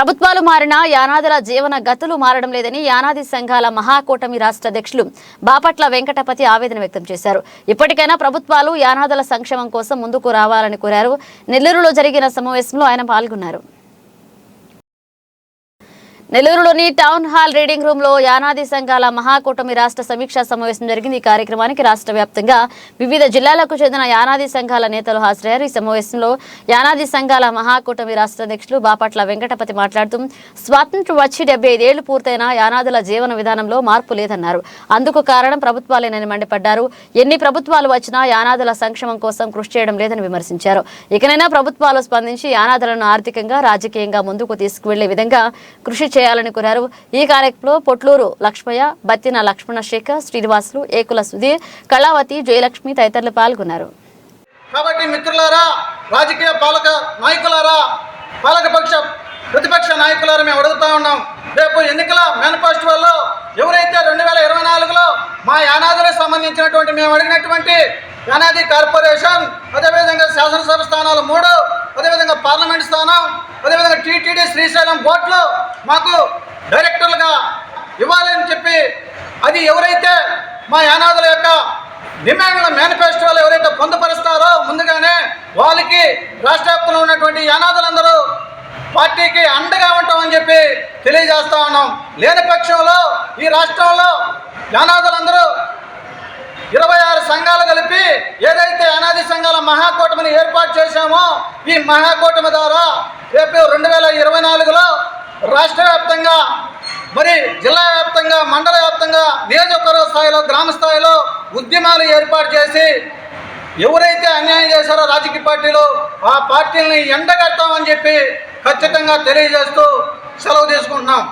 ప్రభుత్వాలు మారినా యానాదుల జీవన గతులు మారడం లేదని యానాది సంఘాల మహాకూటమి రాష్ట్ర అధ్యక్షులు బాపట్ల వెంకటపతి ఆవేదన వ్యక్తం చేశారు. ఇప్పటికైనా ప్రభుత్వాలు యానాదుల సంక్షేమం కోసం ముందుకు రావాలని కోరారు. నెల్లూరులో జరిగిన సమావేశంలో ఆయన పాల్గొన్నారు. నెల్లూరులోని టౌన్ హాల్ రీడింగ్ రూమ్లో యానాది సంఘాల మహాకూటమి రాష్ట్ర సమీక్షా సమావేశం జరిగింది. ఈ కార్యక్రమానికి రాష్ట్ర వ్యాప్తంగా వివిధ జిల్లాలకు చెందిన యానాది సంఘాల నేతలు హాజరయ్యారు. ఈ సమావేశంలో యానాది సంఘాల మహాకూటమి రాష్ట్ర అధ్యక్షులు బాపట్ల వెంకటపతి మాట్లాడుతూ స్వాతంత్రం వచ్చి డెబ్బై ఐదేళ్ళు పూర్తయిన యానాదుల జీవన విధానంలో మార్పు లేదన్నారు. అందుకు కారణం ప్రభుత్వాలేనని మండిపడ్డారు. ఎన్ని ప్రభుత్వాలు వచ్చినా యానాదుల సంక్షేమం కోసం కృషి చేయడం లేదని విమర్శించారు. ఇకనైనా ప్రభుత్వాలు స్పందించి యానాదులను ఆర్థికంగా రాజకీయంగా ముందుకు తీసుకువెళ్ళే విధంగా కృషి చేయాలని కోరారు. ఈ కార్యక్రమంలో పొట్లూరు లక్ష్మయ్య బత్తిన లక్ష్మణ శేఖర్ శ్రీనివాసులు ఏకుల సుధీర్ కళావతి జయలక్ష్మి తదితరులు పాల్గొన్నారు. కాబట్టి మిత్రులారా రాజకీయ పాలక నాయకులారా పాలకపక్ష ప్రతిపక్ష నాయకులారా మేము అడుగుతా ఉన్నాం. రేపు ఎన్నికల మేనిఫెస్టోల్లో ఎవరైతే రెండు వేల ఇరవై నాలుగులో మా యానాదులకు సంబంధించినటువంటి మేము అడిగినటువంటి యానాది కార్పొరేషన్ అదేవిధంగా శాసనసభ స్థానాలు మూడు అదేవిధంగా పార్లమెంట్ స్థానం అదేవిధంగా టీటీడీ శ్రీశైలం బోర్డులు మాకు డైరెక్టర్లుగా ఇవ్వాలని చెప్పి అది ఎవరైతే మా యానాదుల యొక్క డిమాండ్ల మేనిఫెస్టోలు ఎవరైతే పొందుపరుస్తారో ముందుగానే వాళ్ళకి రాష్ట్ర వ్యాప్తంలో ఉన్నటువంటి యానాదులందరూ పార్టీకి అండగా ఉంటామని చెప్పి తెలియజేస్తా ఉన్నాం. లేని పక్షంలో ఈ రాష్ట్రంలో యానాదులందరూ ఇరవై ఆరు సంఘాలు కలిపి ఏదైతే అనాది సంఘాల మహాకూటమిని ఏర్పాటు చేశామో ఈ మహాకూటమి ద్వారా రేపు రెండు వేల ఇరవై నాలుగులో రాష్ట్ర వ్యాప్తంగా మరి జిల్లా వ్యాప్తంగా మండల వ్యాప్తంగా నియోజకవర్గ స్థాయిలో గ్రామ స్థాయిలో ఉద్యమాలు ఏర్పాటు చేసి ఎవరైతే అన్యాయం చేశారో రాజకీయ పార్టీలు ఆ పార్టీలని ఎండగడతామని చెప్పి ఖచ్చితంగా తెలియజేస్తూ సెలవు తీసుకుంటున్నాం.